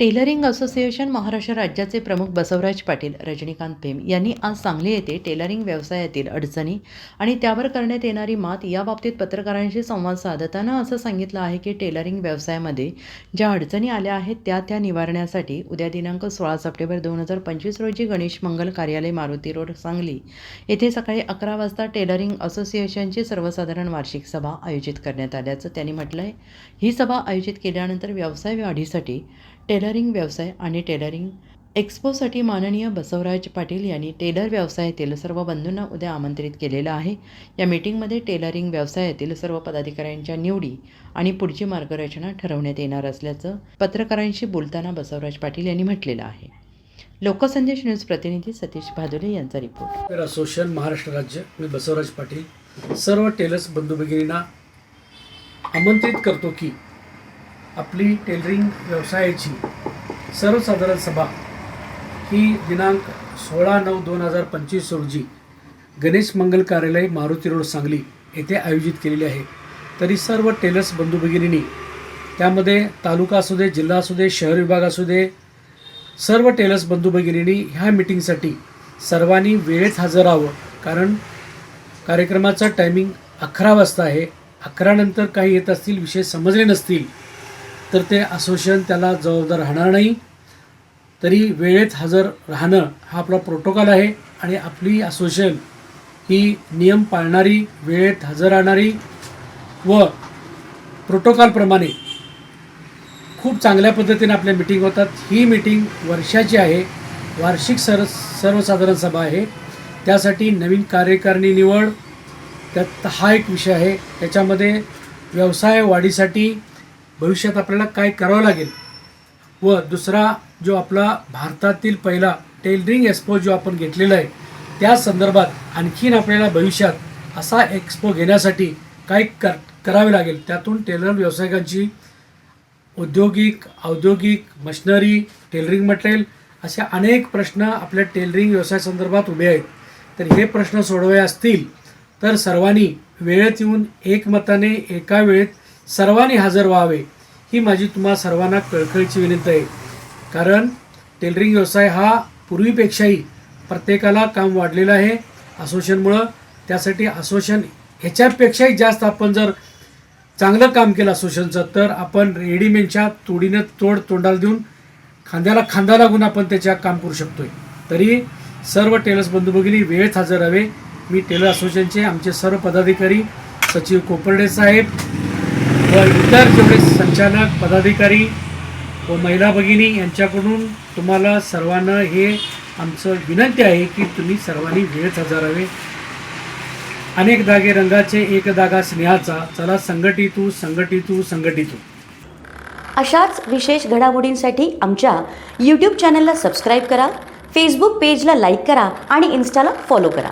Tailoring association Maharashtra राज्याचे प्रमुख बसवराज पाटील रजनीकांत पेम यांनी आज सांगली येथे टेलरिंग व्यवसायातील अडचणी आणि त्यावर करण्यात येणारी मात याबाबतीत पत्रकारांशी संवाद साधताना असं सांगितलं आहे की टेलरिंग व्यवसायामध्ये ज्या अडचणी आल्या आहेत त्या त्या निवारण्यासाठी उद्या दिनांक सोळा सप्टेंबर दोन हजार पंचवीस रोजी गणेश मंगल कार्यालय मारुती रोड सांगली येथे सकाळी अकरा वाजता टेलरिंग असोसिएशनची सर्वसाधारण वार्षिक सभा आयोजित करण्यात आल्याचं त्यांनी म्हटलं आहे ही सभा आयोजित केल्यानंतर व्यवसाय वाढीसाठी टेलर टेलरिंग व्यवसाय आणि टेलरिंग एक्स्पोसाठी माननीय बसवराज पाटील यांनी टेलर व्यवसायातील सर्व बंधूंना उद्या आमंत्रित केलेलं आहे. या मीटिंगमध्ये टेलरिंग व्यवसायातील सर्व पदाधिकाऱ्यांच्या निवडी आणि पुढची मार्गरचना ठरवण्यात येणार असल्याचं पत्रकारांशी बोलताना बसवराज पाटील यांनी म्हटलेलं आहे. लोकसंदेश न्यूज प्रतिनिधी सतीश भादुले यांचा रिपोर्ट असोसिएशन महाराष्ट्र राज्य. मी बसवराज पाटील. सर्व टेलर्स बंधू भगिनींना आमंत्रित करतो की आपली टेलरिंग व्यवसायाची सर्वसाधारण सभा ही दिनांक सोळा नऊ दोन हजार पंचवीस रोजी गणेश मंगल कार्यालय मारुती रोड सांगली येथे आयोजित केलेली आहे. तरी सर्व टेलर्स बंधू भगिनींनी त्यामध्ये तालुका असू दे जिल्हा असू दे शहर विभाग असू दे सर्व टेलर्स बंधू भगिनींनी ह्या मिटिंगसाठी सर्वांनी वेळेत हजर राहावं. कारण कार्यक्रमाचा टायमिंग अकरा वाजता आहे. अकरानंतर काही येत असतील विषय समजले नसतील तर ते असोसिएशन त्याला जबाबदार राहणार नाही. तरी वेळेत हजर राहणं हा आपला प्रोटोकॉल आहे आणि आपली असोसिएशन ही नियम पाळणारी वेळेत हजर राहणारी व प्रोटोकॉलप्रमाणे खूप चांगल्या पद्धतीने आपल्या मिटिंग होतात. ही मिटिंग वर्षाची आहे. वार्षिक सर सर्वसाधारण सभा आहे. त्यासाठी नवीन कार्यकारिणी निवड त्यात हा एक विषय आहे. त्याच्यामध्ये व्यवसाय वाढीसाठी भविष्यात आपल्याला काय करावं लागेल? व दुसरा जो आपला भारतातील पहिला टेलरिंग एक्सपो जो आपण घेतलेला आहे त्या संदर्भात आणखीन आपल्याला भविष्यात असा एक्सपो घेण्यासाठी काय कर करावे लागेल? त्यातून टेलर व्यावसायिकांची औद्योगिक औद्योगिक मशिनरी टेलरिंग मटेरियल असे अनेक प्रश्न आपल्या टेलरिंग व्यवसायासंदर्भात उभे आहेत. तर हे प्रश्न सोडवावे असतील तर सर्वांनी वेळेत येऊन एकमताने एका वेळेत सर्वांनी हजर व्हावे ही माझी तुम्हा सर्वांना कळकळीची विनंती आहे. कारण टेलरिंग व्यवसाय हा पूर्वीपेक्षाही प्रत्येकाला काम वाढलेलं आहे. असोसिएशनमुळं त्यासाठी असोसिएशन ह्याच्यापेक्षाही जास्त आपण जर चांगलं काम केलं असोसिएशनचं तर आपण रेडीमेडच्या तोडीनं तोड तोंडाला देऊन खांद्याला खांदा लागून आपण त्याच्या काम करू शकतो आहे तरी सर्व टेलर्स बंधू भगिनी वेळेत हजर राहावे मी टेलर असोसिएशनचे आमचे सर्व पदाधिकारी सचिव कोपर्डे साहेब व इतर जेवढे संचालक पदाधिकारी व महिला भगिनी यांच्याकडून तुम्हाला सर्वांना हे आमचं विनंती आहे की तुम्ही सर्वांनी वेळच हजारावे. अनेक धागे रंगाचे एक धागा स्नेहाचा. चला संघटितू संघटितू संघटितू. अशाच विशेष घडामोडींसाठी आमच्या यूट्यूब चॅनलला सबस्क्राईब करा फेसबुक पेजला लाईक करा आणि इन्स्टाला फॉलो करा.